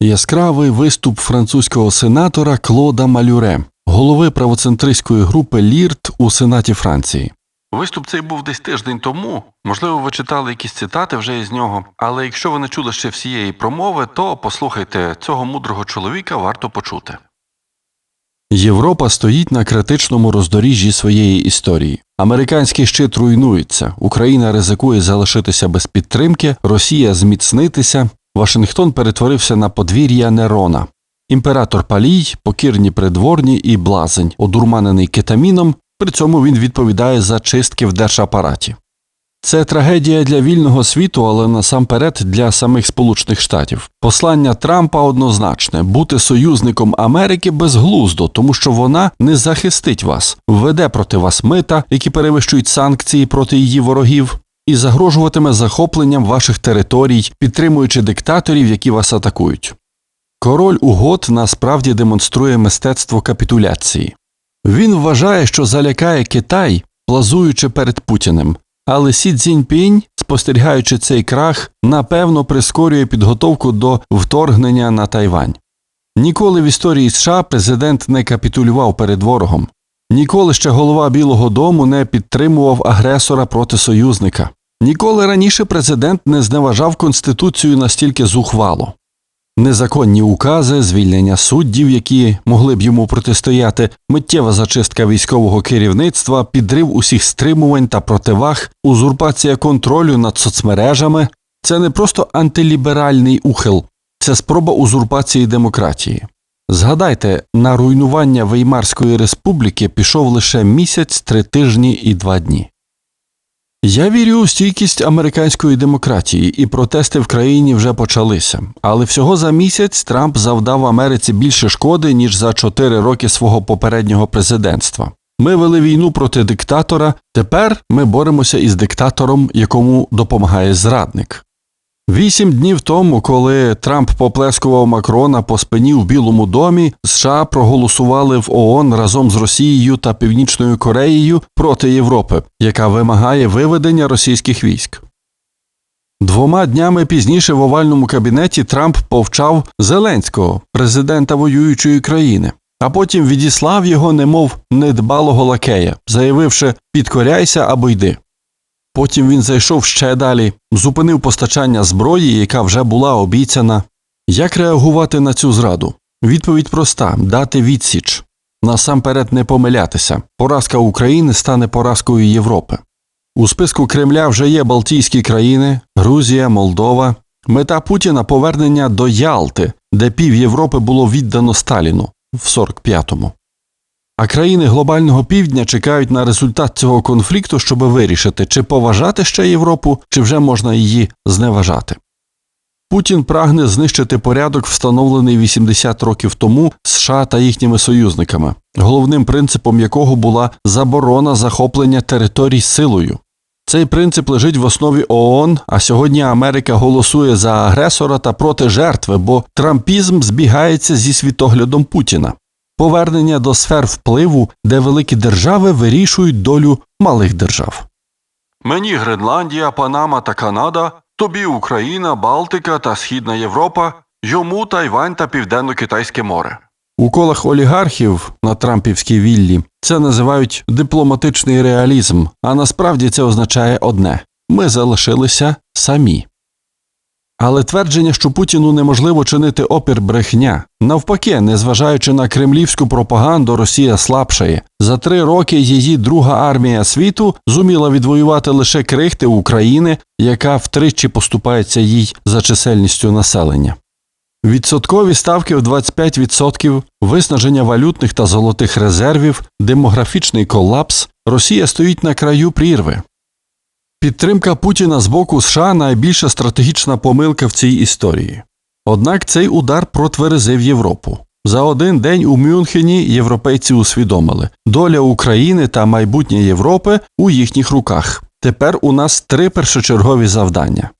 Яскравий виступ французького сенатора Клода Малюре, голови правоцентристської групи Лірт у Сенаті Франції. Виступ цей був десь тиждень тому. Можливо, ви читали якісь цитати вже із нього. Але якщо ви не чули ще всієї промови, то послухайте цього мудрого чоловіка варто почути. Європа стоїть на критичному роздоріжжі своєї історії. Американський щит руйнується, Україна ризикує залишитися без підтримки, Росія зміцнитися. Вашингтон перетворився на подвір'я Нерона. Імператор Палій, покірні придворні і блазень, одурманений кетаміном. При цьому він відповідає за чистки в держапараті. Це трагедія для вільного світу, але насамперед для самих Сполучених Штатів. Послання Трампа однозначне бути союзником Америки безглуздо, тому що вона не захистить вас, введе проти вас мита, які перевищують санкції проти її ворогів, і загрожуватиме захопленням ваших територій, підтримуючи диктаторів, які вас атакують. Король угод насправді демонструє мистецтво капітуляції. Він вважає, що залякає Китай, плазуючи перед Путіним. Але Сі Цзіньпінь, спостерігаючи цей крах, напевно прискорює підготовку до вторгнення на Тайвань. Ніколи в історії США президент не капітулював перед ворогом. Ніколи ще голова Білого Дому не підтримував агресора проти союзника. Ніколи раніше президент не зневажав Конституцію настільки зухвало. Незаконні укази, звільнення суддів, які могли б йому протистояти, миттєва зачистка військового керівництва, підрив усіх стримувань та противаг, узурпація контролю над соцмережами це не просто антиліберальний ухил, це спроба узурпації демократії. Згадайте, на руйнування Веймарської республіки пішов лише місяць, три тижні і два дні. Я вірю у стійкість американської демократії, і протести в країні вже почалися. Але всього за місяць Трамп завдав Америці більше шкоди, ніж за чотири роки свого попереднього президентства. Ми вели війну проти диктатора. Тепер ми боремося із диктатором, якому допомагає зрадник. Вісім днів тому, коли Трамп поплескував Макрона по спині в Білому домі, США проголосували в ООН разом з Росією та Північною Кореєю проти Європи, яка вимагає виведення російських військ. Двома днями пізніше в овальному кабінеті Трамп повчав Зеленського, президента воюючої країни, а потім відіслав його, немов недбалого лакея, заявивши підкоряйся або йди. Потім він зайшов ще далі, зупинив постачання зброї, яка вже була обіцяна. Як реагувати на цю зраду? Відповідь проста дати відсіч. Насамперед не помилятися. Поразка України стане поразкою Європи. У списку Кремля вже є Балтійські країни, Грузія, Молдова. Мета Путіна повернення до Ялти, де пів Європи було віддано Сталіну в 45-му. А країни глобального півдня чекають на результат цього конфлікту, щоб вирішити, чи поважати ще Європу, чи вже можна її зневажати. Путін прагне знищити порядок, встановлений 80 років тому США та їхніми союзниками, головним принципом якого була заборона захоплення територій силою. Цей принцип лежить в основі ООН, а сьогодні Америка голосує за агресора та проти жертви, бо трампізм збігається зі світоглядом Путіна повернення до сфер впливу, де великі держави вирішують долю малих держав. Мені Гренландія, Панама та Канада, тобі Україна, Балтика та Східна Європа, йому Тайвань та Південно-Китайське море. У колах олігархів на Трампівській віллі це називають дипломатичний реалізм, а насправді це означає одне ми залишилися самі. Але твердження, що Путіну неможливо чинити опір брехня. Навпаки, незважаючи на кремлівську пропаганду, Росія слабшає. За три роки її друга армія світу зуміла відвоювати лише крихти України, яка втричі поступається їй за чисельністю населення. Відсоткові ставки в 25%, виснаження валютних та золотих резервів, демографічний колапс. Росія стоїть на краю прірви. Підтримка Путіна з боку США найбільша стратегічна помилка в цій історії. Однак цей удар протверезив Європу. За один день у Мюнхені європейці усвідомили, доля України та майбутнє Європи у їхніх руках. Тепер у нас три першочергові завдання.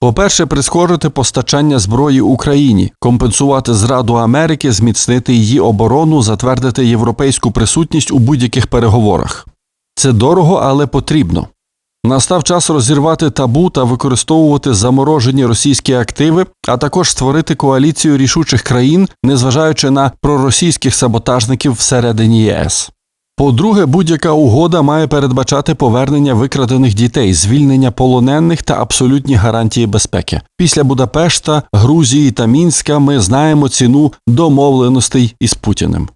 По-перше, прискорити постачання зброї Україні, компенсувати зраду Америки, зміцнити її оборону, затвердити європейську присутність у будь-яких переговорах. Це дорого, але потрібно. Настав час розірвати табу та використовувати заморожені російські активи, а також створити коаліцію рішучих країн, незважаючи на проросійських саботажників всередині ЄС. По-друге, будь-яка угода має передбачати повернення викрадених дітей, звільнення полонених та абсолютні гарантії безпеки. Після Будапешта, Грузії та Мінська ми знаємо ціну домовленостей із Путіним.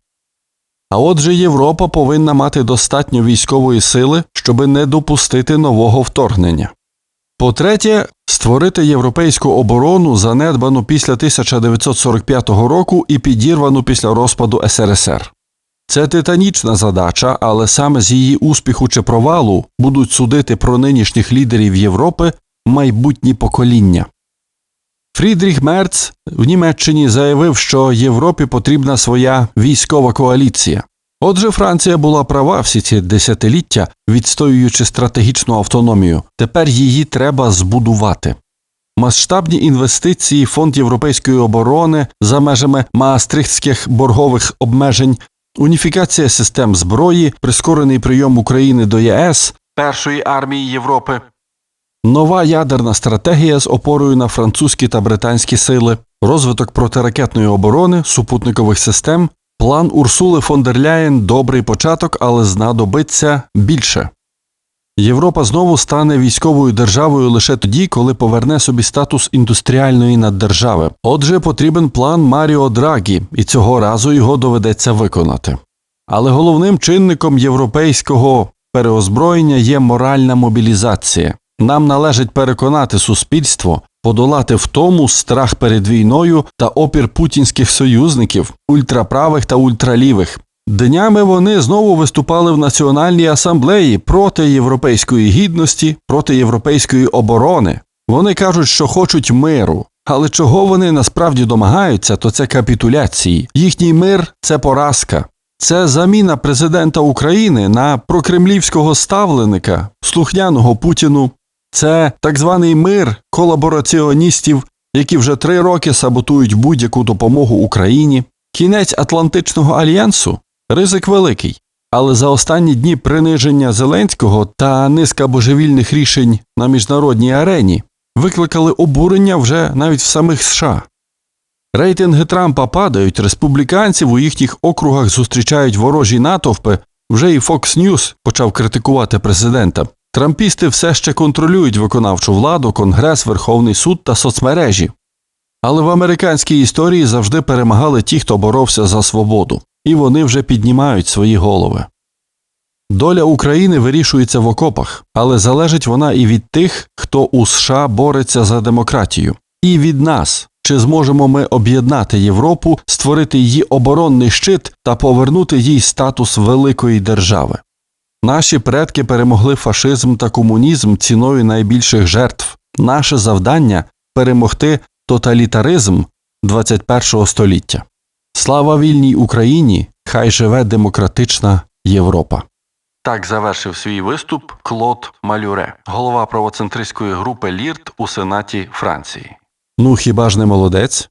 А отже, Європа повинна мати достатньо військової сили, щоби не допустити нового вторгнення. По-третє, створити європейську оборону, занедбану після 1945 року і підірвану після розпаду СРСР. Це титанічна задача, але саме з її успіху чи провалу будуть судити про нинішніх лідерів Європи майбутні покоління. Фрідріх Мерц в Німеччині заявив, що Європі потрібна своя військова коаліція. Отже, Франція була права всі ці десятиліття, відстоюючи стратегічну автономію. Тепер її треба збудувати. Масштабні інвестиції, фонд європейської оборони за межами маастрихтських боргових обмежень, уніфікація систем зброї, прискорений прийом України до ЄС, першої армії Європи, нова ядерна стратегія з опорою на французькі та британські сили, розвиток протиракетної оборони, супутникових систем, план Урсули фон дер Ляєн добрий початок, але знадобиться більше. Європа знову стане військовою державою лише тоді, коли поверне собі статус індустріальної наддержави. Отже, потрібен план Маріо Драгі, і цього разу його доведеться виконати. Але головним чинником європейського переозброєння є моральна мобілізація. Нам належить переконати суспільство, подолати втому страх перед війною та опір путінських союзників, ультраправих та ультралівих. Днями вони знову виступали в Національній асамблеї проти європейської гідності, проти європейської оборони. Вони кажуть, що хочуть миру. Але чого вони насправді домагаються, то це капітуляції. Їхній мир це поразка. Це заміна президента України на прокремлівського ставленика, слухняного Путіну. Це так званий мир колабораціоністів, які вже три роки саботують будь-яку допомогу Україні. Кінець Атлантичного альянсу ризик великий. Але за останні дні приниження Зеленського та низка божевільних рішень на міжнародній арені викликали обурення вже навіть в самих США. Рейтинги Трампа падають, республіканців у їхніх округах зустрічають ворожі натовпи. Вже і Fox News почав критикувати президента. Трампісти все ще контролюють виконавчу владу, Конгрес, Верховний суд та соцмережі. Але в американській історії завжди перемагали ті, хто боровся за свободу, і вони вже піднімають свої голови. Доля України вирішується в окопах, але залежить вона і від тих, хто у США бореться за демократію, і від нас, чи зможемо ми об'єднати Європу, створити її оборонний щит та повернути їй статус великої держави. Наші предки перемогли фашизм та комунізм ціною найбільших жертв. Наше завдання перемогти тоталітаризм 21 століття. Слава вільній Україні! Хай живе демократична Європа. Так завершив свій виступ Клод Малюре, голова правоцентристської групи Лірт у Сенаті Франції. Ну хіба ж не молодець?